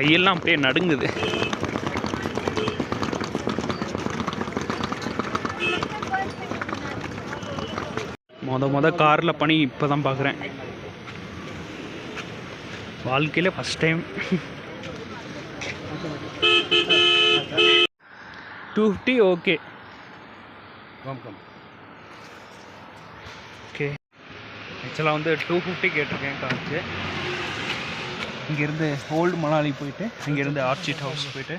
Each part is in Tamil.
கையெல்லாம் அப்படியே நடுங்குது. மொத மொத காரில் பனி இப்போ தான் பார்க்குறேன் வாழ்க்கையில் first time two fifty okay okay ஆக்சுவலாக வந்து டூ ஃபிஃப்டி கேட்டிருக்கேன் காசு. இங்கேருந்து ஓல்டு மணாலி போயிட்டு இங்கேருந்து ஆர்ச்சிட் ஹவுஸ் போயிட்டு.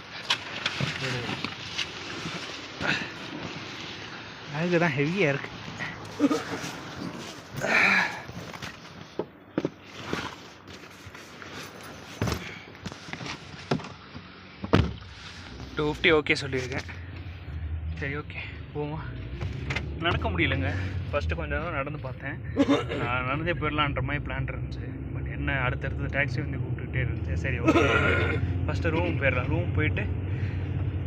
அதுக்கு தான் ஹெவியாக இருக்கு. டூ ஃபிஃப்டி ஓகே சொல்லியிருக்கேன். சரி ஓகே போவோம். நடக்க முடியலங்க. ஃபஸ்ட்டு கொஞ்ச நேரம் நடந்து பார்த்தேன். நான் நடந்தே போயிடலான்ற மாதிரி பிளான் இருந்துச்சு. பட் என்ன அடுத்தடுத்து டாக்ஸி வந்து கூப்பிட்டுக்கிட்டே இருந்துச்சு. சரி ஓகே ஃபஸ்ட்டு ரூம் போயிடலாம். ரூம் போயிட்டு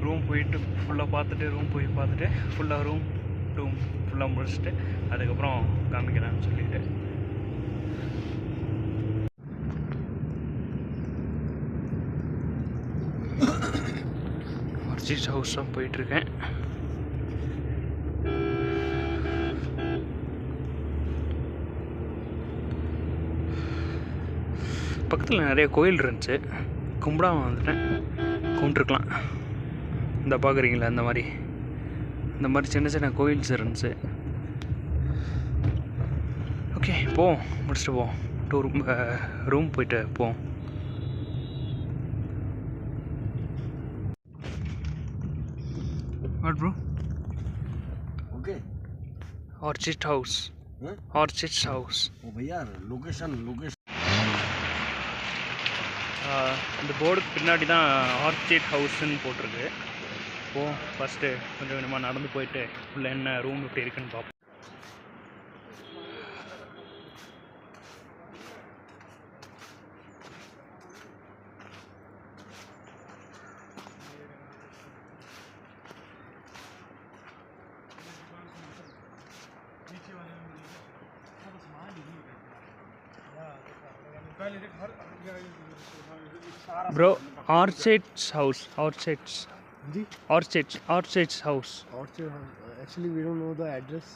ரூம் போயிட்டு ஃபுல்லாக பார்த்துட்டு ரூம் போய் பார்த்துட்டு ஃபுல்லாக ரூம் ரூம் ஃபுல்லாக முடிச்சுட்டு அதுக்கப்புறம் காமிக்கிறேன்னு சொல்லிட்டு. அர்ஜித் ஹவுஸ் தான் போயிட்டுருக்கேன் பக்கத்தில் நிறைய கோயில் இருந்துச்சு கும்பிடாம வந்துட்டேன் கும்பிட்டுருக்கலாம் இந்த பார்க்குறீங்களா இந்த மாதிரி இந்த மாதிரி சின்ன சின்ன கோயில்ஸ் இருந்துச்சு ஓகே போவோம் முடிச்சுட்டு போவோம் டூர் ரூம் போயிட்டு போவோம் what bro okay orchid house हाँ? ஆர்ச்சிட் ஹவுஸ் ओ भैया लोकेशन लोकेशन அந்த போர்டுக்கு பின்னாடி தான் ஆர்ச்சிட் ஹவுஸ்ன்னு போட்டிருக்கு. இப்போது ஃபஸ்ட்டு கொஞ்சம் கொஞ்சமாக நடந்து போயிட்டு உள்ள என்ன ரூம் இப்படி இருக்குன்னு பார்ப்போம் Orchard's house. Orchard's. Ji Orchard's. Orchard's house. Orchard. House. Actually, we don't know the address.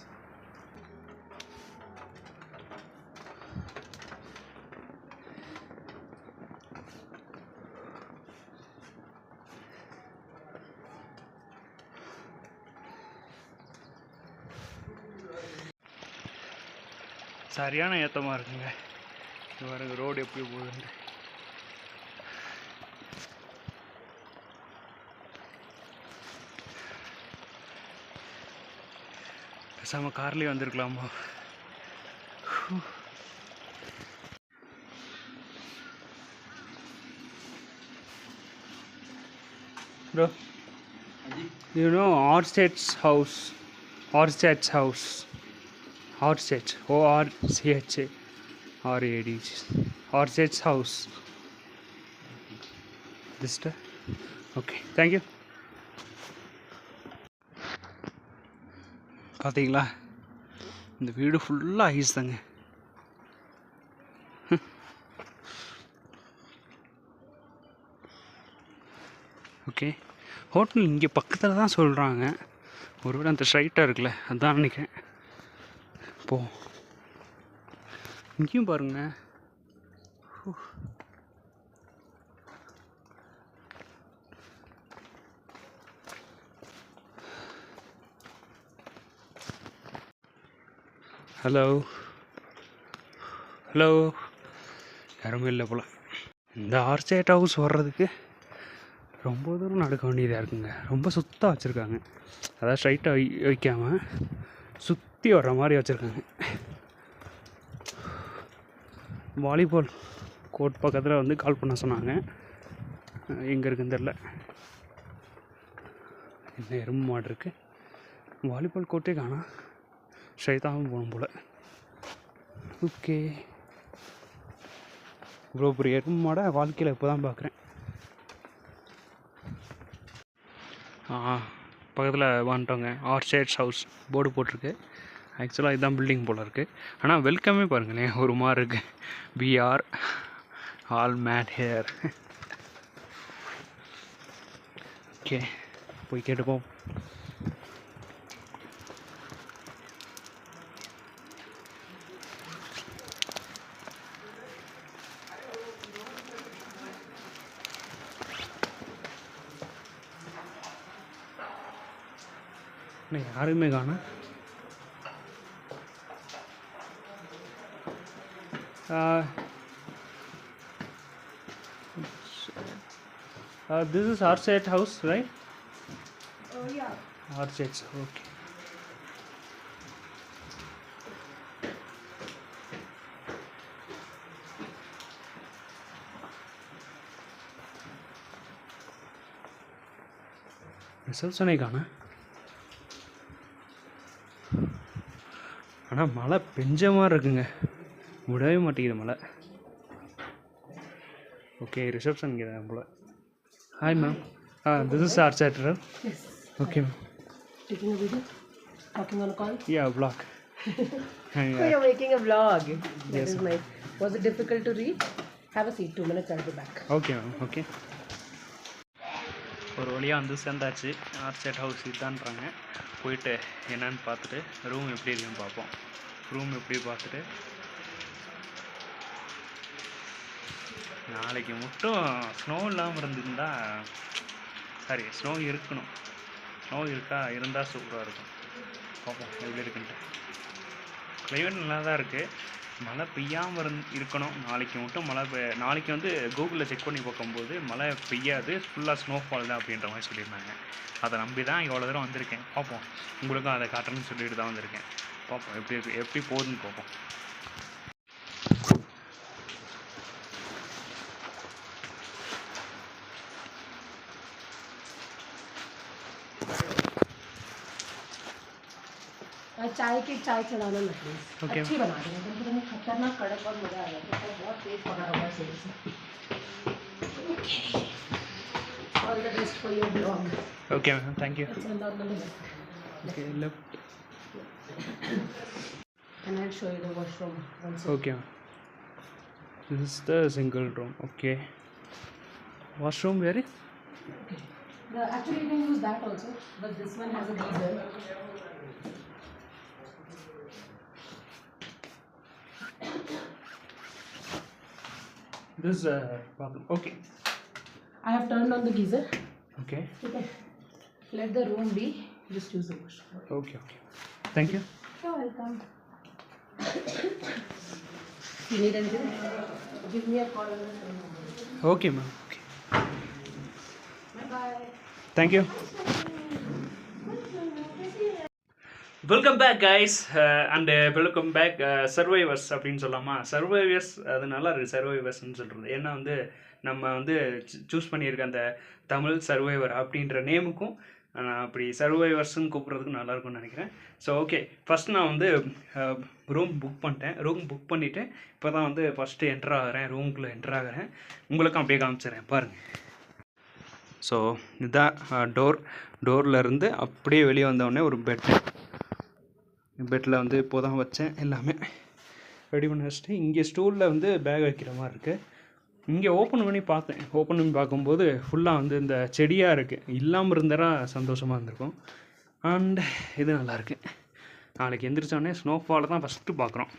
சரியான ஏற்றமாக இருக்குங்க இது பாருங்க ரோடு எப்படி போகுதுன்ட்டு பேசாமல் கார்லேயே வந்திருக்கலாமா? ப்ரோ யூ நோ ஹவுஸ் ஆர்ஸ்டேட்ஸ் house ஆர்ஸ்டேட் O R C H A R A D ஆர்ஸ்டேட்ஸ் house திஸ்ட ஓகே தேங்க்யூ பார்த்தீங்களா இந்த வீடு ஃபுல்லாக ஐஸ் தாங்க. ஓகே ஹோட்டல் இங்கே பக்கத்தில் தான் சொல்கிறாங்க ஒருவேளை அந்த ஸ்ட்ரைட்டாக இருக்குல்ல அதான் நினைக்கிறேன். போ. இங்கேயும் பாருங்க. ஹலோ ஹலோ யாருமே இல்லை போல். இந்த ஆர்ச்சேட் ஹவுஸ் வர்றதுக்கு ரொம்ப தூரம் நடக்க வேண்டியதாக இருக்குங்க. ரொம்ப சுத்தமாக வச்சுருக்காங்க. அதாவது ஸ்ட்ரைட்டாக வை வைக்காமல் சுற்றி வர்ற மாதிரி வச்சுருக்காங்க. வாலிபால் கோர்ட் பக்கத்தில் வந்து கால் பண்ண சொன்னாங்க. எங்கே இருக்குன்னு தெரில என்ன எறும்பு மாடு இருக்குது வாலிபால் கோர்ட்டே காணா ஸ்ட்ரைட்டாகவும் போகணும் போல். ஓகே. இவ்வளோ பெரிய எறும்பு வாழ்க்கையில் இப்போ தான் பார்க்குறேன் ஆ பக்கத்தில் வந்துட்டோங்க ஆர்ச்சேட்ஸ் ஹவுஸ் போர்டு போட்டிருக்கு. ஆக்சுவலாக இதுதான் பில்டிங் போல் இருக்குது ஆனால் வெல்கமே பாருங்களேன் ஒரு மாதிரி இருக்குது பிஆர் ஆல் மேட் ஹேர் ஓகே போய் கேட்டுப்போம். என்ன யாருமே காணோம் Uh, uh, this is Arset house, right? Oh yeah. Arset's, okay. ரிசப்ஷனே காண ஆனால் மழை பெஞ்ச மாதிரி இருக்குங்க விடவே மாட்டேங்குது மழை ஓகே ரிசப்ஷன் தான் போல hi ma'am ah this is ஆர் சேட்டர் Yes. Okay ma'am Taking a video? Talking on a call? Yeah vlog Oh, you're making a vlog. That is nice. Was it difficult to reach? Have a seat. Two minutes. I'll be back. Okay ma'am okay ஒரு வழியாக வந்து சேர்ந்தாச்சு ஆர்ச்சர்ட் ஹவுஸ் இதுதான்றாங்க போயிட்டு என்னன்னு பார்த்துட்டு ரூம் எப்படி இருக்குன்னு பார்ப்போம். ரூம் எப்படி பார்த்துட்டு? நாளைக்கு மட்டும் ஸ்னோ இல்லாமல் இருந்திருந்தா சாரி ஸ்னோ இருக்கணும். ஸ்னோ இருக்கா? இருந்தால் சூப்பராக இருக்கும். பார்ப்போம் எப்படி இருக்குன்ட்டு. கிளைமேட் நல்லா தான் இருக்குது மழை பெய்யாமல் இருந் இருக்கணும். நாளைக்கு மட்டும் மழை பெய் நாளைக்கு வந்து கூகுளில் செக் பண்ணி பார்க்கும்போது மழை பெய்யாது. ஃபுல்லாக ஸ்னோஃபால் தான் அப்படின்ற மாதிரி சொல்லியிருந்தாங்க. அதை நம்பி தான் இவ்வளோ தூரம் வந்திருக்கேன். பார்ப்போம். உங்களுக்கும் அதை காட்டுறேன்னு சொல்லிட்டு தான் வந்திருக்கேன். பார்ப்போம். எப்படி எப்படி போகுதுன்னு பார்ப்போம். चाय की चाय चढ़ाना मतलब okay. अच्छी बना देना एकदम एकदम खतरनाक कड़क और मज़ा आ जाता है बहुत तेज पका हुआ है all the best for your blog okay ma'am thank you okay left and I'll show you the washroom? Also. okay this is the single room. Okay. Washroom where is? Okay. the, actually you can use that also but this one has a diesel. this is a problem. Okay. I have turned on the geyser okay. Okay. Let the room be. Just use the washroom. Okay okay. Thank you. You're welcome. You need anything? Give me a call. Okay ma'am. Okay. Bye bye thank you? Welcome back guys and welcome back survivors அப்படின்னு சொல்லாமா? சர்வைவர்ஸ் அது நல்லா இருக்குது சர்வைவர்ஸ்னு சொல்கிறது ஏன்னா வந்து நம்ம வந்து சூஸ் பண்ணியிருக்க அந்த தமிழ் சர்வைவர் அப்படின்ற நேமுக்கும் நான் அப்படி சர்வைவர்ஸ்ன்னு கூப்பிட்றதுக்கு நல்லாயிருக்கும்னு நினைக்கிறேன். ஸோ ஓகே ஃபஸ்ட் நான் வந்து uh, ரூம் புக் பண்ணிட்டேன். ரூம் புக் பண்ணிவிட்டு இப்போ தான் வந்து ஃபஸ்ட்டு என்டர் ஆகிறேன். ரூமுக்குள்ளே என்டர் ஆகிறேன். உங்களுக்கும் அப்படியே காமிச்சிடுறேன். பாருங்கள் ஸோ இதுதான் டோர் uh, டோர்லேருந்து அப்படியே வெளியே வந்தோடனே ஒரு பெட் பெட்டில் வந்து இப்போ தான் வச்சேன் எல்லாமே ரெடி பண்ணி வச்சுட்டு இங்கே ஸ்டூலில் வந்து பேக் வைக்கிற மாதிரி இருக்குது இங்கே ஓப்பன் பண்ணி பார்த்தேன். ஓப்பன் பண்ணி பார்க்கும்போது ஃபுல்லாக வந்து இந்த செடியாக இருக்குது இல்லாமல் இருந்தா சந்தோஷமாக இருந்திருக்கும். அண்ட் இது நல்லாயிருக்கு நாளைக்கு எந்திரிச்சோடனே ஸ்னோஃபாலை தான் ஃபஸ்ட்டு பார்க்குறோம்.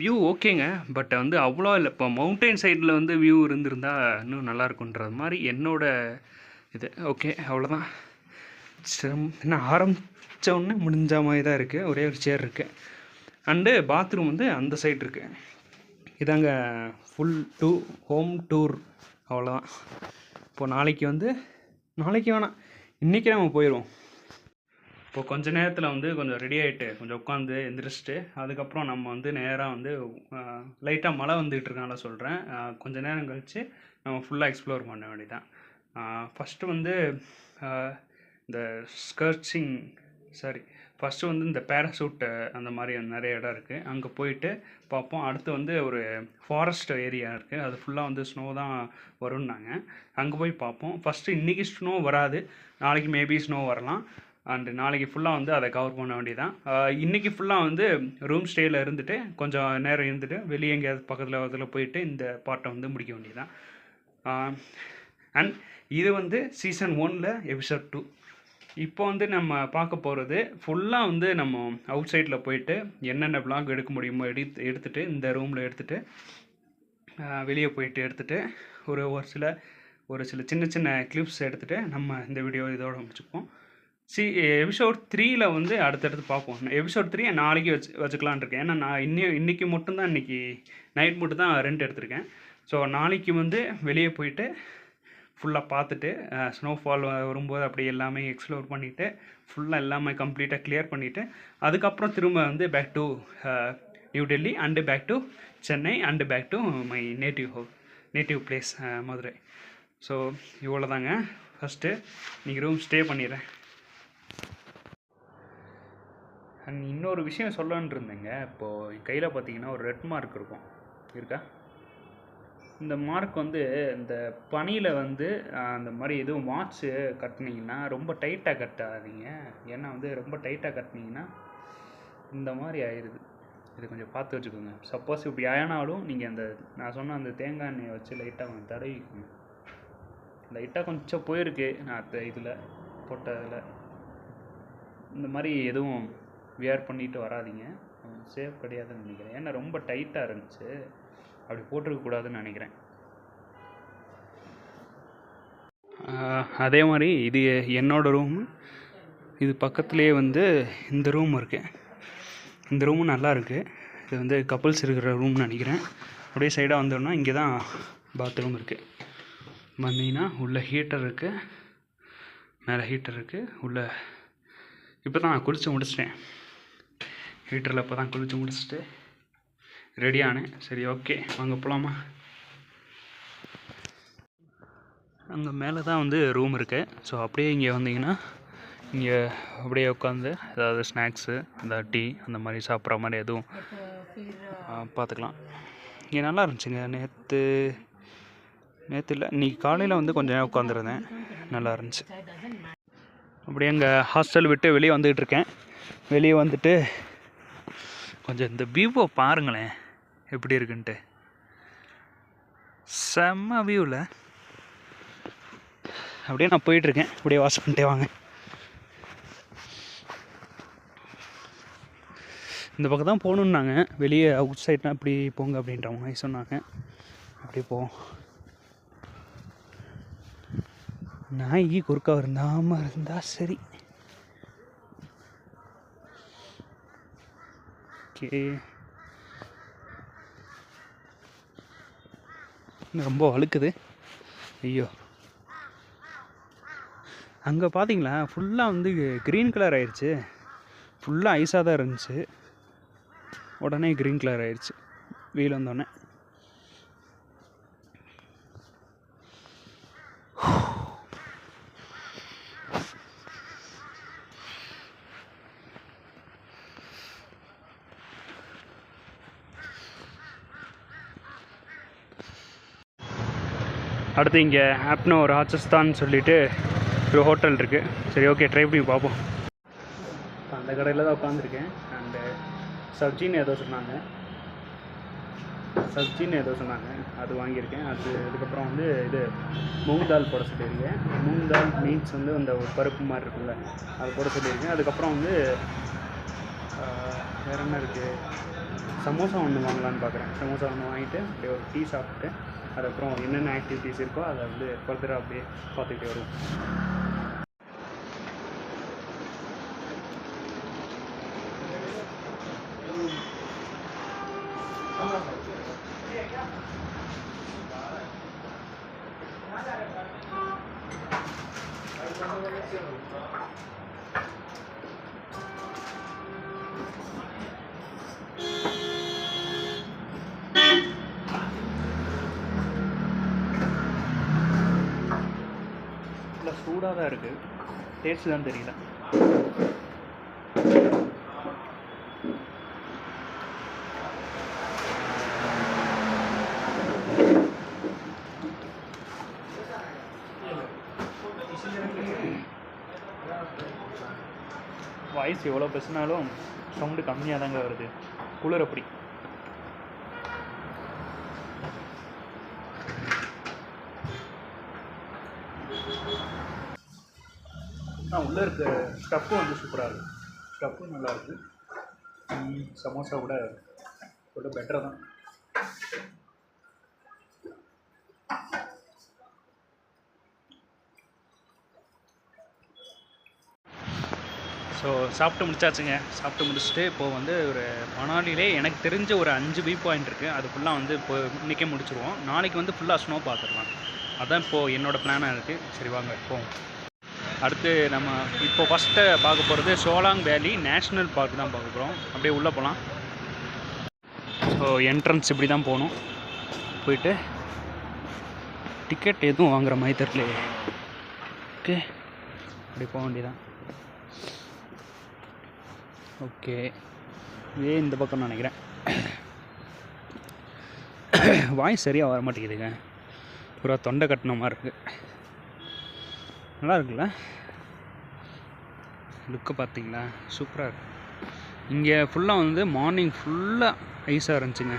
வியூ ஓகேங்க பட் வந்து அவ்வளோ இல்லை. இப்போ மவுண்டைன் சைடில் வந்து வியூ இருந்திருந்தால் இன்னும் நல்லாயிருக்குன்றது மாதிரி என்னோட இது. ஓகே அவ்வளோதான். சிரம் என்ன ஆரம்பித்தோடனே முடிஞ்ச மாதிரி தான் இருக்குது ஒரே ஒரு சேர் இருக்குது அண்டு பாத்ரூம் வந்து அந்த சைடு இருக்குது இதாங்க ஃபுல் டூ ஹோம் டூர் அவ்வளோதான் இப்போது நாளைக்கு வந்து நாளைக்கு வேணாம். இன்றைக்கி நம்ம போயிடுவோம் இப்போது கொஞ்ச நேரத்தில் வந்து கொஞ்சம் ரெடி ஆகிட்டு கொஞ்சம் உட்காந்து எந்திரிச்சிட்டு அதுக்கப்புறம் நம்ம வந்து நேராக வந்து லைட்டாக மழை வந்துகிட்டு இருக்கனால சொல்கிறேன் கொஞ்ச நேரம் கழித்து நம்ம ஃபுல்லாக எக்ஸ்ப்ளோர் பண்ண வேண்டியதான் ஃபஸ்ட்டு வந்து இந்த ஸ்கர்ச்சிங் சாரி ஃபஸ்ட்டு வந்து இந்த பேராசூட்டு அந்த மாதிரி நிறைய இடம் இருக்குது அங்கே போயிட்டு பார்ப்போம். அடுத்து வந்து ஒரு ஃபாரஸ்ட் ஏரியா இருக்குது அது ஃபுல்லாக வந்து ஸ்னோ தான் வரும்னாங்க. அங்கே போய் பார்ப்போம். ஃபஸ்ட்டு இன்றைக்கி ஸ்னோ வராது. நாளைக்கு மேபி ஸ்னோ வரலாம். அண்டு நாளைக்கு ஃபுல்லாக வந்து அதை கவர் பண்ண வேண்டியதான் இன்றைக்கி ஃபுல்லாக வந்து ரூம் ஸ்டேயில் இருந்துட்டு கொஞ்சம் நேரம் இருந்துட்டு வெளியே எங்கேயாவது பக்கத்தில் அதில் போயிட்டு இந்த பாட்டை வந்து முடிக்க வேண்டியதான் அண்ட் இது வந்து சீசன் ஒனில் எபிசோட் டூ இப்போ வந்து நம்ம பார்க்க போகிறது ஃபுல்லாக வந்து நம்ம அவுட் சைடில் போயிட்டு என்னென்ன பிளாக் எடுக்க முடியுமோ எடுத்து எடுத்துகிட்டு இந்த ரூமில் எடுத்துகிட்டு வெளியே போயிட்டு எடுத்துகிட்டு ஒரு ஒரு சில ஒரு சில சின்ன சின்ன கிளிப்ஸ் எடுத்துகிட்டு நம்ம இந்த வீடியோ இதோட முடிச்சுப்போம். சி எபிசோட் த்ரீயில் வந்து அடுத்தடுத்து பார்ப்போம். எபிசோட் த்ரீ நாளைக்கு வச்சு வச்சுக்கலான் இருக்கேன். ஏன்னா நான் இன்னும் இன்றைக்கி மட்டும்தான் இன்றைக்கி நைட் மட்டும் தான் ரெண்ட் எடுத்திருக்கேன். ஸோ நாளைக்கு வந்து வெளியே போயிட்டு ஃபுல்லாக பார்த்துட்டு ஸ்னோஃபால் வரும்போது அப்படி எல்லாமே எக்ஸ்ப்ளோர் பண்ணிவிட்டு ஃபுல்லாக எல்லாமே கம்ப்ளீட்டாக கிளியர் பண்ணிவிட்டு அதுக்கப்புறம் திரும்ப வந்து back to New Delhi and back to Chennai and back to my native ஹோ நேட்டிவ் பிளேஸ் மதுரை. ஸோ இவ்வளோ தாங்க ஃபஸ்ட்டு நீங்கள் ரூம் ஸ்டே பண்ணிடுறேன் அண்ட் இன்னொரு விஷயம் சொல்லலான்னு இருந்தேங்க. இப்போது என் கையில் பார்த்தீங்கன்னா ஒரு ரெட் மார்க் இருக்கும். இருக்கா? இந்த மார்க் வந்து இந்த பனியில் வந்து அந்த மாதிரி எதுவும் வாட்ச்சு கட்டினீங்கன்னா ரொம்ப டைட்டாக கட்டாதீங்க. ஏன்னா வந்து ரொம்ப டைட்டாக கட்டினீங்கன்னா இந்த மாதிரி ஆயிடுது இது கொஞ்சம் பார்த்து வச்சுக்கோங்க. சப்போஸ் இப்படி ஆனாலும் நீங்கள் அந்த நான் சொன்ன அந்த தேங்காய் எண்ணெயை வச்சு லைட்டாக கொஞ்சம் தடவிக்கோங்க. லைட்டாக கொஞ்சம் போயிருக்கு. நான் இதில் போட்ட இதில் இந்த மாதிரி எதுவும் வியர் பண்ணிட்டு வராதீங்க. சேஃப் கிடையாதுன்னு நினைக்கிறேன். ஏன்னா ரொம்ப டைட்டாக இருந்துச்சு. அப்படி போட்டிருக்கக்கூடாதுன்னு நினைக்கிறேன். அதே மாதிரி இது என்னோடய ரூம் இது பக்கத்துலேயே வந்து இந்த ரூம் இருக்குது இந்த ரூமும் நல்லா இருக்குது இது வந்து கப்புள்ஸ் இருக்கிற ரூம்னு நினைக்கிறேன். அப்படியே சைடாக வந்தோம்னா இங்கே தான் பாத்ரூம் இருக்குது வந்தீங்கன்னா உள்ள ஹீட்டர் இருக்குது மேலே ஹீட்டர் இருக்குது உள்ள இப்போ தான் நான் குளித்து முடிச்சிட்டேன். ஹீட்டரில் இப்போ தான் குளித்து முடிச்சுட்டு ரெடியானேன் சரி ஓகே வாங்க போகலாமா அங்கே மேலே தான் வந்து ரூம் இருக்குது ஸோ அப்படியே இங்கே வந்தீங்கன்னா இங்கே அப்படியே உட்காந்து ஏதாவது ஸ்நாக்ஸு ஏதாவது டீ அந்த மாதிரி சாப்பிட்ற மாதிரி எதுவும் பார்த்துக்கலாம். இங்கே நல்லா இருந்துச்சுங்க. நேற்று நேற்று இல்லை இன்றைக்கி காலையில் வந்து கொஞ்சம் நேரம் உட்காந்துருந்தேன். நல்லா இருந்துச்சு. அப்படியே எங்கள் ஹாஸ்டல் விட்டு வெளியே வந்துக்கிட்டு இருக்கேன். வெளியே வந்துட்டு கொஞ்சம் இந்த வியூவை பாருங்களேன். எப்படி இருக்குன்ட்டு. செம்ம வியூவில் அப்படியே நான் போயிட்டுருக்கேன். அப்படியே வாஷ் பண்ணிட்டே வாங்க. இந்த பக்கம் தான் போகணுன்னாங்க. வெளியே அவுட் சைட்னா இப்படி போங்க அப்படின்ற மாதிரி சொன்னாங்க. அப்படி போவோம். நாய் குறுக்கா இருந்தாமல் இருந்தால் சரி. ஓகே ரொம்ப வழுக்குது. ஐயோ. அங்கே பார்த்தீங்களா ஃபுல்லாக வந்து க்ரீன் கலர் ஆயிடுச்சு ஃபுல்லாக ஐஸாக தான் இருந்துச்சு. உடனே க்ரீன் கலர் ஆயிடுச்சு வெயில் வந்தோடனே. அடுத்து இங்கே ஆப்னோ ராஜஸ்தான் சொல்லிட்டு ஒரு ஹோட்டல் இருக்குது சரி ஓகே ட்ரை பண்ணி பார்ப்போம். அந்த கடையில் தான் உட்காந்துருக்கேன் அண்டு சப்ஜின்னு ஏதோ சொன்னாங்க. சப்ஜின்னு ஏதோ சொன்னாங்க. அது வாங்கியிருக்கேன். அது அதுக்கப்புறம் வந்து இது மூங் தால் போட சொல்லியிருக்கேன். மூங் தால் மீன்ஸ் வந்து அந்த ஒரு பருப்பு மாதிரி இருக்குல்ல அது போட சொல்லியிருக்கேன். அதுக்கப்புறம் வந்து வேறு வேற என்ன இருக்குது சமோசா ஒன்று வாங்கலான்னு பார்க்குறேன். சமோசா ஒன்று வாங்கிட்டு அப்படியே ஒரு டீ சாப்பிட்டு அதுக்கப்புறம் என்னென்ன ஆக்டிவிட்டீஸ் இருக்கோ அதை வந்து ஃபர்தராக அப்படியே பார்த்துக்கிட்டே வருவோம். பேசுதான்னு தான் தெரியல. வாய்ஸ் எவ்வளோ பேசினாலும் சவுண்டு கம்மியாக தாங்க வருது. குளிர் அப்படி ஆனால் உள்ளே இருக்க ஸ்டஃப்பும் வந்து சூப்பராக இருக்குது ஸ்டஃப்பும் நல்லாயிருக்கு சமோசா கூட கூட பெட்டர் தான். ஸோ சாப்பிட்டு முடிச்சாச்சுங்க. சாப்பிட்டு முடிச்சுட்டு இப்போது வந்து ஒரு மணாலிலே எனக்கு தெரிஞ்ச ஒரு அஞ்சு வியூ பாயிண்ட் இருக்குது அது ஃபுல்லாக வந்து இப்போ இன்றைக்கே முடிச்சிருவோம். நாளைக்கு வந்து ஃபுல்லாக ஸ்னோ பார்த்துடலாம். அதான் இப்போது என்னோடய பிளானாக இருக்குது சரி வாங்க போவோம். அடுத்து நம்ம இப்போ ஃபஸ்ட்டு பார்க்க போகிறது சோலாங் வேலி நேஷ்னல் பார்க் தான் பார்க்க போகிறோம் அப்படியே உள்ளே போகலாம். ஸோ என்ட்ரன்ஸ் இப்படி தான் போகணும். போயிட்டு டிக்கெட் எதுவும் வாங்குற மாதிரி தெரியலையே. ஓகே. அப்படி போக வேண்டியதான் ஓகே. இதே இந்த பக்கம் நினைக்கிறேன். வாய்ஸ் சரியாக வர மாட்டேங்குதுங்க பூரா தொண்டை கட்டின மாதிரி இருக்குது நல்லா இருக்குல்ல லுக்கு பார்த்தீங்களா? சூப்பராக இருக்கு. இங்கே ஃபுல்லாக வந்து மார்னிங் ஃபுல்லாக ஐஸாக இருந்துச்சுங்க.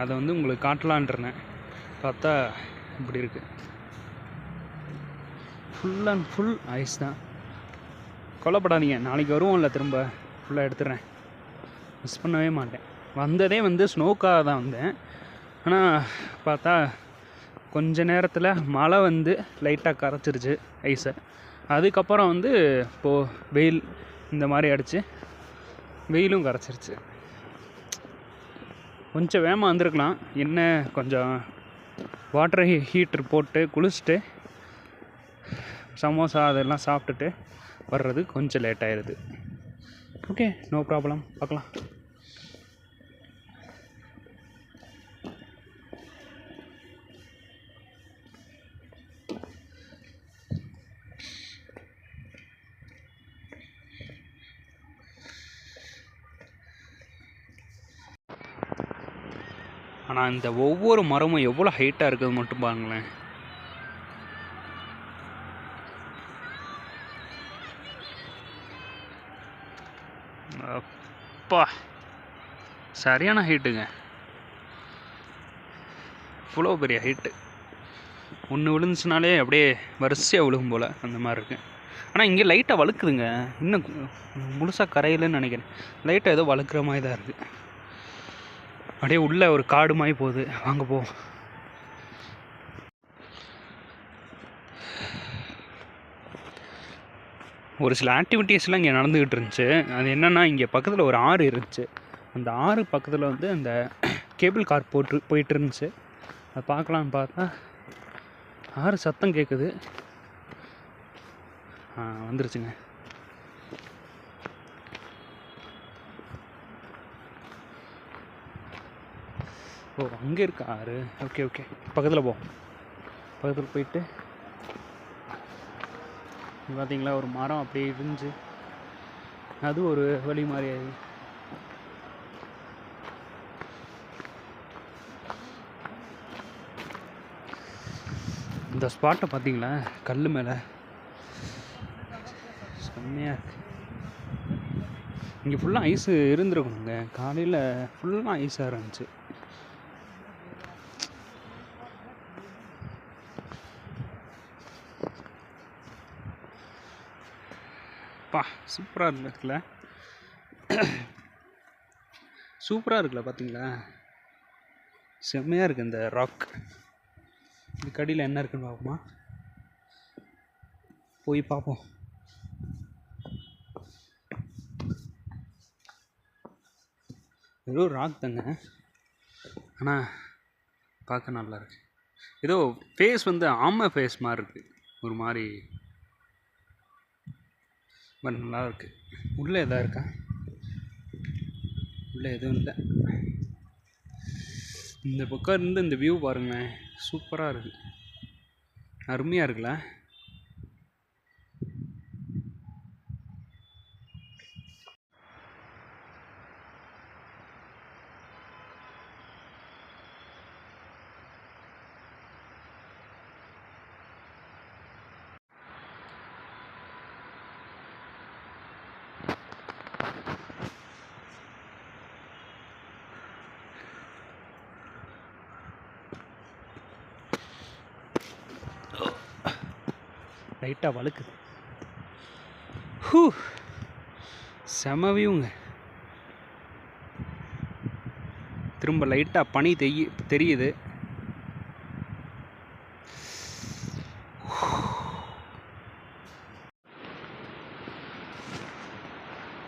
அதை வந்து உங்களுக்கு காட்டலான்றேன். பார்த்தா இப்படி இருக்குது ஃபுல் அண்ட் ஃபுல் ஐஸ் தான். கொல்லப்படாதீங்க நாளைக்கு வருவோம்ல திரும்ப. ஃபுல்லாக எடுத்துடுறேன் மிஸ் பண்ணவே மாட்டேன். வந்ததே வந்து ஸ்னோக்காக தான் வந்தேன். ஆனால் பார்த்தா கொஞ்ச நேரத்தில் மழை வந்து லைட்டாக கரைச்சிருச்சு ஐஸை அதுக்கப்புறம் வந்து இப்போது வெயில் இந்த மாதிரி அடிச்சு வெயிலும் கரைச்சிருச்சு. கொஞ்சம் வேகமாக வந்திருக்கலாம். என்ன கொஞ்சம் வாட்டர் ஹீ ஹீட்டர் போட்டு குளிச்சுட்டு சமோசா அதெல்லாம் சாப்பிட்டுட்டு வர்றது கொஞ்சம் லேட் ஆயிடுது ஓகே நோ ப்ராப்ளம் பார்க்கலாம். ஆனால் இந்த ஒவ்வொரு மரமும் எவ்வளோ ஹைட்டாக இருக்குது மட்டும் பாருங்களேன். அப்பா சரியான ஹைட்டுங்க இவ்வளோ பெரிய ஹைட்டு ஒன்று விழுந்துச்சுனாலே அப்படியே வரிசையாக விழுகும் போல் அந்த மாதிரி இருக்குது ஆனால் இங்கே லைட்டாக வழுக்குதுங்க. இன்னும் முழுசாக கரையிலன்னு நினைக்கிறேன். லைட்டாக ஏதோ வழுக்கிற மாதிரி தான் இருக்குது அப்படியே உள்ளே ஒரு காடு மாதிரி போகுது. வாங்க போ. ஒரு சில ஆக்டிவிட்டீஸ்லாம் இங்கே நடந்துக்கிட்டு இருந்துச்சு. அது என்னென்னா இங்கே பக்கத்தில் ஒரு ஆறு இருந்துச்சு. அந்த ஆறு பக்கத்தில் வந்து அந்த கேபிள் கார் போட்டு போயிட்டு இருந்துச்சு. அதை பார்க்கலான்னு பார்த்தா ஆறு சத்தம் கேட்குது ஆ வந்துருச்சுங்க. ஓ அங்கே இருக்கா? ஆறு. Okay okay. பக்கத்தில் போ. பக்கத்தில் போயிட்டு பார்த்தீங்களா ஒரு மரம் அப்படியே இருந்துச்சு அது ஒரு வழி மாதிரி ஆகி இந்த ஸ்பாட்டை பார்த்தீங்களா கல் மேலே. செம்மையாக இருக்கு. இங்கே ஃபுல்லாக ஐஸு இருந்துருக்கணுங்க. காலையில் ஃபுல்லாக ஐஸாக இருந்துச்சு அப்பா சூப்பராக இருக்குல்ல சூப்பராக இருக்குல்ல பார்த்தீங்களா செம்மையாக இருக்குது இந்த ராக் இந்த கடியில் என்ன இருக்குன்னு பார்ப்போமா போய் பார்ப்போம் ஏதோ ராக் தாங்க ஆனால் பார்க்க நல்லா இருக்கு. ஏதோ ஃபேஸ் வந்து ஆமை ஃபேஸ் மாதிரி இருக்குது ஒரு மாதிரி பட் நல்லா இருக்கு உள்ளே எதாவது இருக்கா? உள்ளே எதுவும் இல்லை. இந்த பக்கம் இருந்து இந்த வியூ பாருங்களேன். சூப்பராக இருக்கு. அருமையாக இருக்குல்ல? லைட்டாக வழுக்குது ஹூ செம வியூங்க. திரும்ப லைட்டாக பனி தெய் தெரியுது.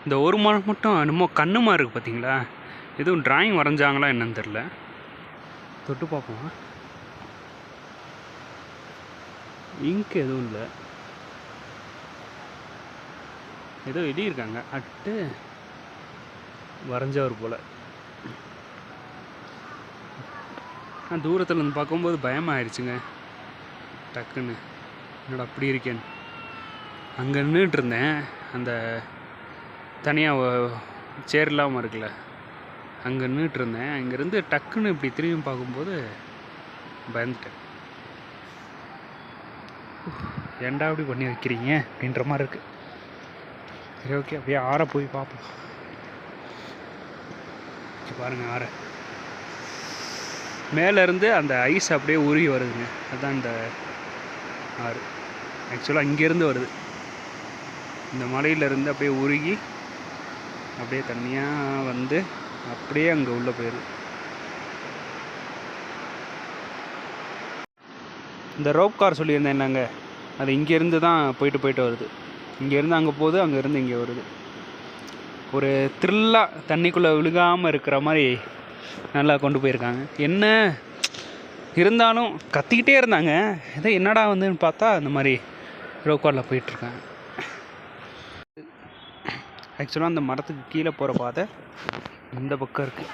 இந்த ஒரு மரம் மட்டும் என்னமோ கண்ணுமா இருக்குது பார்த்தீங்களா எதுவும் டிராயிங் வரைஞ்சாங்களா என்னன்னு தெரில தொட்டு பார்ப்போம்? இங்க் எதுவும் இல்லை. ஏதோ எழுதியிருக்காங்க அட்டு வரைஞ்சவர் போல். நான் தூரத்தில் இருந்து பார்க்கும்போது பயமாயிருச்சுங்க. டக்குன்னு. என்னடா அப்படி இருக்கேன்னு அங்கே நின்றுட்டு இருந்தேன் அந்த தனியாக சேர் இல்லாமல் இருக்குல்ல. அங்கே நின்றுட்டு இருந்தேன் அங்கேருந்து டக்குன்னு இப்படி திரும்பி பார்க்கும்போது பயந்துட்டேன். ஏண்டா அப்படி பண்ணி வைக்கிறீங்க அப்படின்ற மாதிரி இருக்குது சரி ஓகே அப்படியே ஆற போய் பார்ப்போம். பாருங்கள் ஆற. மேலேருந்து அந்த ஐஸ் அப்படியே உருகி வருதுங்க. அதுதான் இந்த ஆறு. ஆக்சுவலாக இங்கேருந்து வருது. இந்த மலையிலேருந்து அப்படியே உருகி அப்படியே தண்ணியாக வந்து அப்படியே அங்கே உள்ளே போயிடுது. இந்த ரோப் கார் சொல்லியிருந்தேன் என்னங்க? அது இங்கேருந்து தான் போயிட்டு போயிட்டு வருது. இங்கேருந்து அங்கே போகுது அங்கேருந்து இங்கே வருது. ஒரு த்ரில்லாக தண்ணிக்குள்ளே விழுகாமல் இருக்கிற மாதிரி நல்லா கொண்டு போயிருக்காங்க. என்ன? இருந்தாலும் கத்திக்கிட்டே இருந்தாங்க. ஏதோ என்னடா வந்துன்னு பார்த்தா இந்த மாதிரி ரோப் காரில் போயிட்டுருக்காங்க. ஆக்சுவலாக அந்த மரத்துக்கு கீழே போகிற பாதை இந்த பக்கம் இருக்குது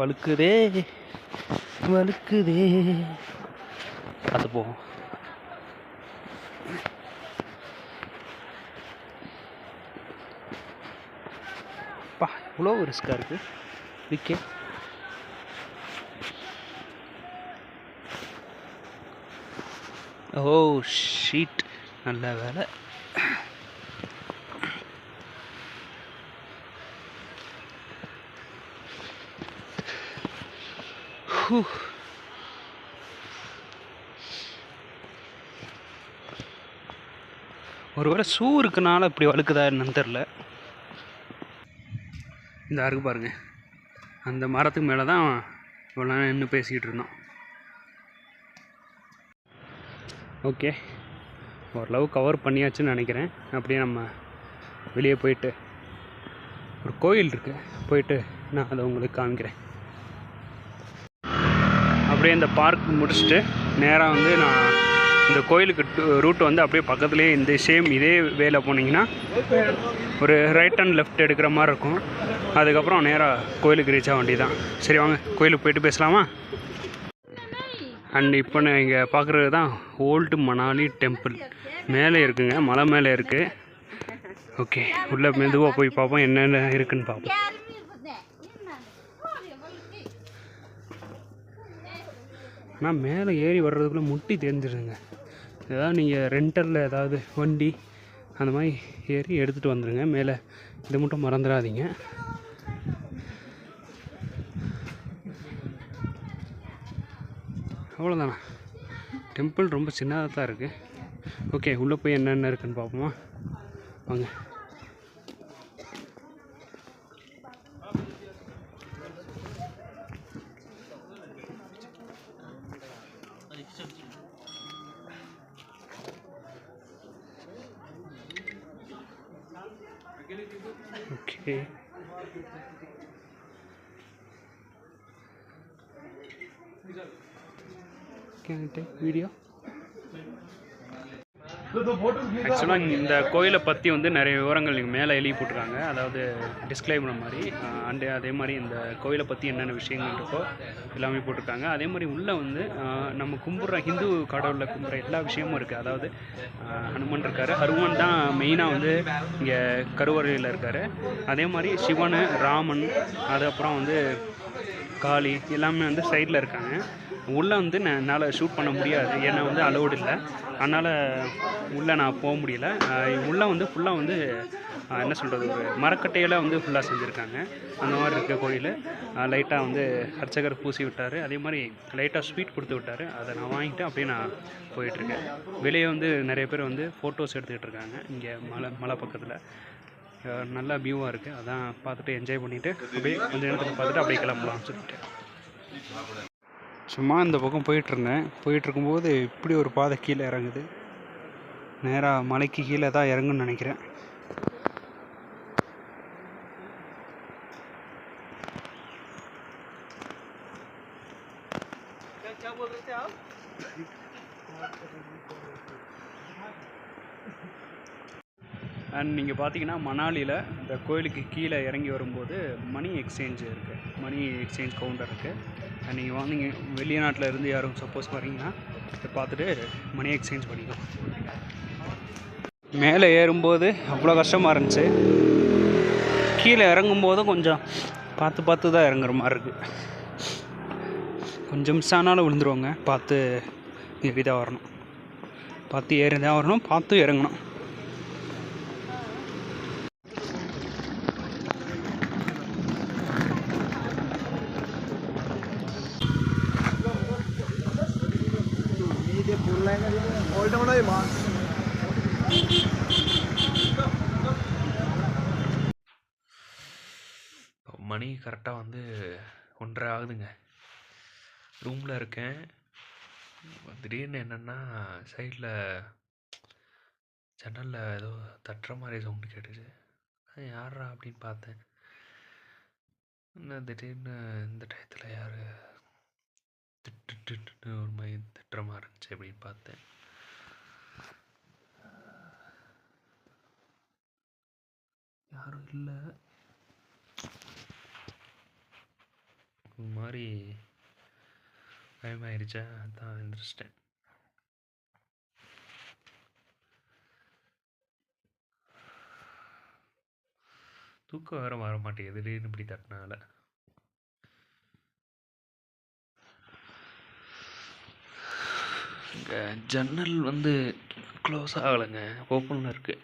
வழுக்குதே வழுக்குதே அது போகும் பா இவ்வளோ ரிஸ்க்காக இருக்குது விக்கே ஓ ஷீட் நல்ல வேலை. ஹூ. ஒருவேளை ஷூ இருக்கனால இப்படி வழுக்குதா என்னன்னு தெரில இந்த அருக்கு பாருங்க. அந்த மரத்துக்கு மேலே தான் இவ்வளோ நேரம் நின்று பேசிக்கிட்டு இருந்தோம். ஓகே ஓரளவு கவர் பண்ணியாச்சுன்னு நினைக்கிறேன். அப்படியே நம்ம வெளியே போயிட்டு ஒரு கோயில் இருக்குது போயிட்டு நான் அதை உங்களுக்கு காமிக்கிறேன். அப்படியே இந்த பார்க் முடிச்சுட்டு நேராக வந்து நான் இந்த கோயிலுக்கு ரூட் வந்து அப்படியே பக்கத்துலேயே இந்த சேம் இதே வேல போனீங்கன்னா ஒரு ரைட் அண்ட் லெஃப்ட் எடுக்கிற மாதிரி இருக்கும். அதுக்கப்புறம் நேராக கோயிலுக்கு ரீச் ஆக வேண்டியதான் சரி வாங்க கோயிலுக்கு போயிட்டு பேசலாமா? அண்ட் இப்போ நான் இங்கே பார்க்குறது தான் ஓல்டு மணாலி டெம்பிள் மேலே இருக்குங்க மலை மேலே இருக்குது ஓகே உள்ளே மெதுவாக போய் பார்ப்போம் என்னென்ன இருக்குதுன்னு பார்ப்போம். ஆனால் மேலே ஏறி வர்றதுக்குள்ளே முட்டி தெரிஞ்சிருங்க. ஏதாவது நீங்கள் ரெண்டரில் ஏதாவது வண்டி அந்த மாதிரி ஏறி எடுத்துகிட்டு வந்துடுங்க மேலே இதை மட்டும் மறந்துடாதீங்க. அவ்வளோதானா டெம்பிள் ரொம்ப சின்னதாக தான் இருக்குது ஓகே உள்ளே போய் என்னென்ன இருக்குன்னு பார்ப்போமா? வாங்க ஓகே கேன் டேக் வீடியோ ஆக்சுவலாக இந்த கோயிலை பற்றி வந்து நிறைய விவரங்கள் இங்கே மேலே எழுதி போட்டிருக்காங்க. அதாவது டிஸ்க்ளைமர் மாதிரி. அண்டு அதே மாதிரி இந்த கோயிலை பற்றி என்னென்ன விஷயங்கள் இருக்கோ எல்லாமே போட்டிருக்காங்க. அதே மாதிரி உள்ளே வந்து நம்ம கும்பிட்ற ஹிந்து கடவுளில் கும்பிட்ற எல்லா விஷயமும் இருக்குது அதாவது ஹனுமன் இருக்கார். ஹனுமன் தான் மெயினாக வந்து இங்கே கருவறையில் இருக்கார். அதே மாதிரி சிவன் ராமன் அது அப்புறம் வந்து காளி எல்லாமே வந்து சைடில் இருக்காங்க. உள்ளே வந்து நான் என்னால் ஷூட் பண்ண முடியாது. ஏன்னா வந்து அலோடு இல்லை. அதனால் உள்ளே நான் போக முடியல. உள்ளே வந்து ஃபுல்லாக வந்து என்ன சொல்கிறது ஒரு மரக்கட்டையில் வந்து ஃபுல்லாக செஞ்சுருக்காங்க. அந்த மாதிரி இருக்க கோயில். லைட்டாக வந்து அர்ச்சகர் பூசி விட்டார். அதே மாதிரி லைட்டாக ஸ்வீட் கொடுத்து விட்டார். அதை நான் வாங்கிட்டு அப்படியே நான் போயிட்டுருக்கேன் வெளியே வந்து நிறைய பேர் வந்து ஃபோட்டோஸ் எடுத்துக்கிட்டு இருக்காங்க. இங்கே மலை மலை பக்கத்தில். நல்லா வியூவாக இருக்குது அதான் பார்த்துட்டு என்ஜாய் பண்ணிவிட்டு அப்படியே கொஞ்சம் நேரத்தில் பார்த்துட்டு அப்படியே கிளம்பலாம்னு சொல்லிட்டு. சும்மா இந்த பக்கம் போயிட்டுருந்தேன் போயிட்டுருக்கும்போது இப்படி ஒரு பாதை கீழே இறங்குது. நேராக மலைக்கு கீழே தான் இறங்குன்னு நினைக்கிறேன் அண்ட் நீங்கள் பார்த்தீங்கன்னா மணாலியில் இந்த கோயிலுக்கு கீழே இறங்கி வரும்போது மணி எக்ஸ்சேஞ்சு இருக்குது மணி எக்ஸ்சேஞ்ச் கவுண்டர் இருக்குது நீங்கள் வந்தீங்க வெளிநாட்டில் இருந்து யாரும் சப்போஸ் வரீங்கன்னா இதை பார்த்துட்டு மணி எக்ஸ்சேஞ்ச் பண்ணிக்கலாம். மேலே ஏறும்போது அவ்வளோ கஷ்டமாக இருந்துச்சு. கீழே இறங்கும்போது கொஞ்சம் பார்த்து பார்த்து தான் இறங்குற மாதிரி இருக்குது கொஞ்சம் மிஸ் ஆனாலும் விழுந்துருவாங்க. பார்த்து இதாக வரணும். பார்த்து ஏறி தான் வரணும். பார்த்து இறங்கணும். மணி கரெக்டாக வந்து ஒன்றரை ஆகுதுங்க. ரூமில் இருக்கேன். திடீர்னு என்னென்னா சைடில் ஜன்னலில் ஏதோ தட்டுற மாதிரி சவுண்டு கேட்டுச்சு. யாரா அப்படின்னு பார்த்தேன். என்ன திடீர்னு இந்த டயத்தில் யார்? திட்டு ஒரு மாதிரி திட்டுற மாதிரி இருந்துச்சு அப்படின்னு பார்த்தேன். யாரும் இல்லை. ஒரு மாதிரி பயமாயிருச்சா? அதான் எழுந்திரிச்சிட்டேன் தூக்கம் வேற வர மாட்டேங்குது. திடீர்னு இப்படி தட்டினால. இங்கே ஜன்னல் வந்து க்ளோஸ் ஆகலைங்க. ஓப்பனில் இருக்குது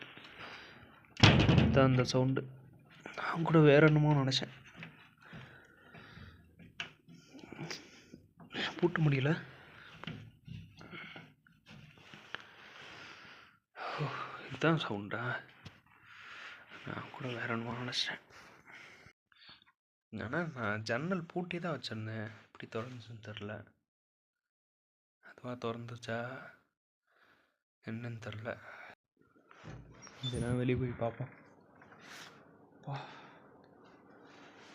தான் அந்த சவுண்டு. நான் கூட வேற என்னமோ நினச்சேன். பூட்ட முடியல? இதுதான் சவுண்டா? நான் கூட வேற என்னமோ நினச்சேன். ஆனால் நான் ஜன்னல் பூட்டி தான் வச்சிருந்தேன். இப்படி திறந்துச்சுன்னு தெரில அதுவாக திறந்துச்சா? என்னன்னு தெரில இதெல்லாம் வெளியே போய் பார்ப்போம். அப்பா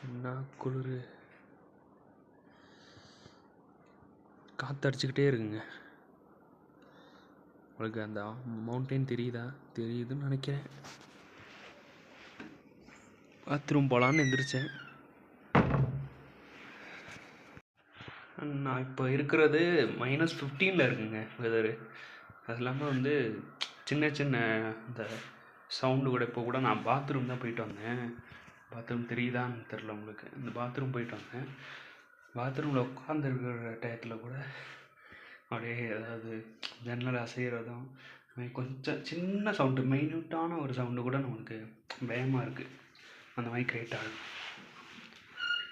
என்ன குளிர்? காற்றடிச்சுக்கிட்டே இருக்குங்க. உங்களுக்கு அந்த மவுண்டைன் தெரியுதா? தெரியுதுன்னு நினைக்கிறேன். பாத்ரூம் போகலான்னு எந்திரிச்சேன். நான் இப்போ இருக்கிறது மைனஸ் ஃபிஃப்டீனில் இருக்குங்க வெதரு அது இல்லாமல் வந்து சின்ன சின்ன இந்த சவுண்டு கூட இப்போ கூட நான் பாத்ரூம் தான் போயிட்டு வந்தேன். பாத்ரூம் தெரியுதான்னு தெரில உங்களுக்கு. இந்த பாத்ரூம் போயிட்டு வந்தேன். பாத்ரூமில் உட்காந்துருக்கிற டயத்தில் கூட அப்படியே ஏதாவது ஜன்னல் அசைகிறதும் கொஞ்சம் சின்ன சவுண்டு மைன்யூட்டான ஒரு சவுண்டு கூட நம்மளுக்கு பயமாக இருக்குது அந்த மாதிரி கிரியேட் ஆகுது.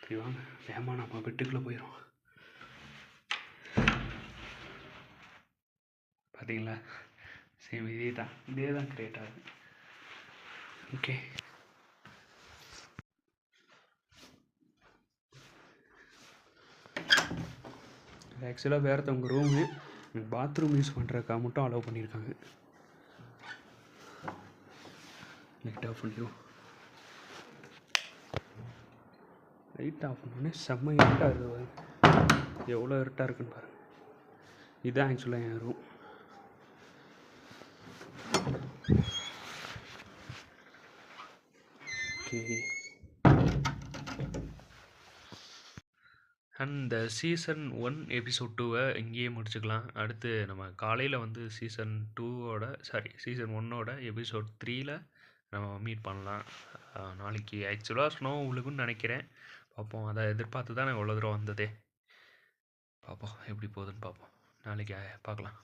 தெரியுவாங்க பயமாக நம்ம பெட்டுக்குள்ளே போயிடும் பார்த்தீங்களா சேம் இதே தான் இதே தான் கிரியேட் ஆகுது. ஓகே இது ஆக்சுவலாக வேறு உங்கள் ரூமு பாத்ரூம் யூஸ் பண்ணுறக்கா மட்டும் அலோவ் பண்ணியிருக்காங்க. லைட் ஆஃப் பண்ணிடுவோம். லைட் ஆஃப் பண்ணோடனே செம்ம இருட்டாக இருக்குது எவ்வளோ இருட்டாக இருக்குன்னு பாருங்கள் இதுதான் ஆக்சுவலாக என் ரூம் ஓகே அந்த சீசன் ஒன் எபிசோட் டூவை இங்கேயே முடிச்சுக்கலாம். அடுத்து நம்ம காலையில் வந்து சீசன் டூவோட சாரி சீசன் ஒன்னோட எபிசோட் த்ரீயில் நம்ம மீட் பண்ணலாம். நாளைக்கு ஆக்சுவலாக ஸ்னோ உழுகுன்னு நினைக்கிறேன். பார்ப்போம். அதை எதிர்பார்த்து தான் நான் இவ்வளோ தூரம் வந்ததே. பார்ப்போம். எப்படி போகுதுன்னு பார்ப்போம். நாளைக்கு பார்க்கலாம்.